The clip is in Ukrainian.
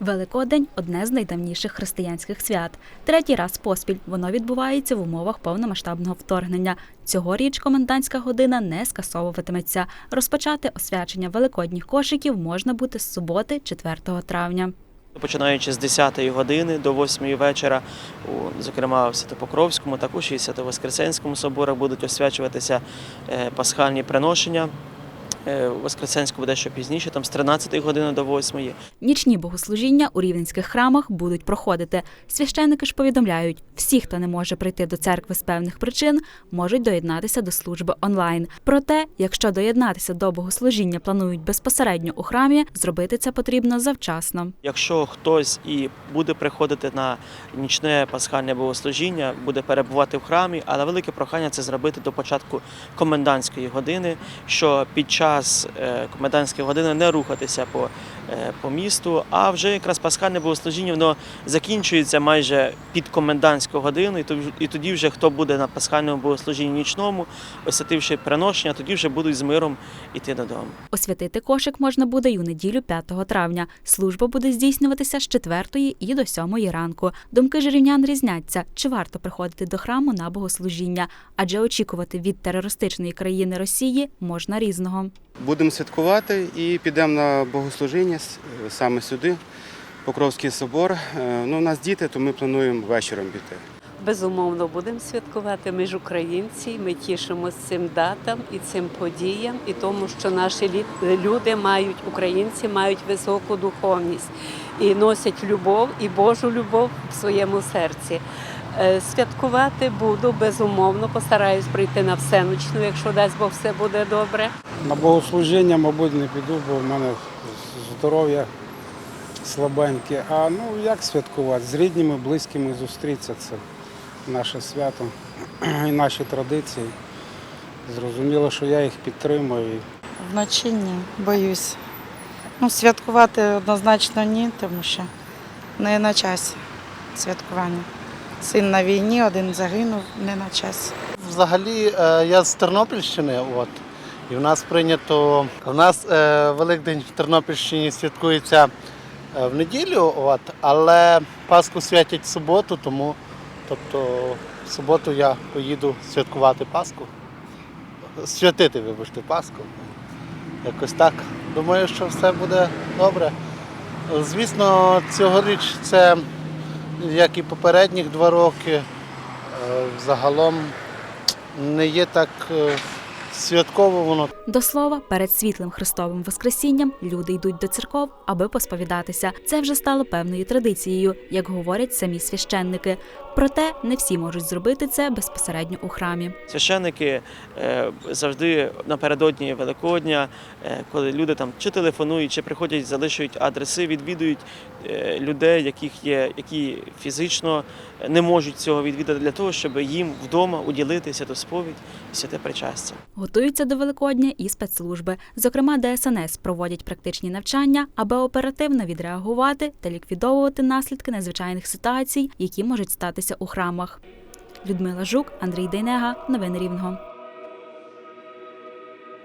Великодень одне з найдавніших християнських свят. Третій раз поспіль воно відбувається в умовах повномасштабного вторгнення. Цьогоріч комендантська година не скасовуватиметься. Розпочати освячення великодніх кошиків можна буде з суботи, 4 травня. Починаючи з 10-ї години до 8-ї вечора, зокрема в Святопокровському, також і Свято-Воскресенському соборах будуть освячуватися е, пасхальні приношення. Е, Воскресенську буде ще пізніше, там з 13-ї години до 8-ї. Нічні богослужіння у рівненських храмах будуть проходити. Священники ж повідомляють, всі, хто не може прийти до церкви з певних причин, можуть доєднатися до служби онлайн. Проте, якщо доєднатися до богослужіння планують безпосередньо у храмі, зробити це потрібно завчасно. Якщо хтось і буде приходити на нічне пасхальне богослужіння, буде перебувати в храмі, але велике прохання це зробити до початку комендантської години, що під час е, комендантської години не рухатися по, по місту, а вже якраз пасхальне богослужіння воно закінчується майже під комендантську годину, і тоді вже хто буде на пасхальному богослужінні нічному, освятивши приношення, тоді вже будуть з миром іти додому. Освятити кошик можна буде й у неділю 5 травня. Служба буде здійснюватися з 4 і до 7 ранку. Думки жирівнян різняться, чи варто приходити до храму на богослужіння, адже очікувати від терористичної країни Росії можна різного. Будемо святкувати і підемо на богослужіння с- саме сюди, Покровський собор. Е, Ну, у нас діти, то ми плануємо вечором піти. Безумовно, будемо святкувати. Ми ж українці, ми тішимося цим датам і цим подіям, і тому, що наші люди мають, українці мають високу духовність і носять любов і Божу любов в своєму серці. Е, Святкувати буду безумовно, постараюсь прийти на всеночну, якщо дасть Бог все буде добре. На богослужіння, мабуть, не піду, бо в мене здоров'я слабеньке. А ну як святкувати? З рідними, близькими зустрітися це наше свято і наші традиції. Зрозуміло, що я їх підтримую. Вночі ні, боюсь. Ну, святкувати однозначно ні, тому що не на часі святкування. Син на війні, один загинув, не на часі. Взагалі, е, я з Тернопільщини, от, і в нас прийнято. В нас е, Великдень в Тернопільщині святкується е, в неділю, от, але Пасху святять в суботу, тому тобто, в суботу я поїду святкувати Пасху. Святити, вибачте, Пасху. Якось так. Думаю, що все буде добре. Звісно, цьогоріч це, як і попередніх два роки, е, загалом не є так е, святково воно. До слова, перед світлим Христовим Воскресінням люди йдуть до церков, аби посповідатися. Це вже стало певною традицією, як говорять самі священники. Проте не всі можуть зробити це безпосередньо у храмі. Священники е, завжди напередодні Великодня, е, коли люди там чи телефонують, чи приходять, залишують адреси, відвідують е, людей, яких є, які фізично не можуть цього відвідати для того, щоб їм вдома уділити святосповідь і святе причастя. Готуються до Великодня і спецслужби. Зокрема, ДСНС проводять практичні навчання, аби оперативно відреагувати та ліквідовувати наслідки надзвичайних ситуацій, які можуть статися у храмах. Людмила Жук, Андрій Дейнега, новини Рівного.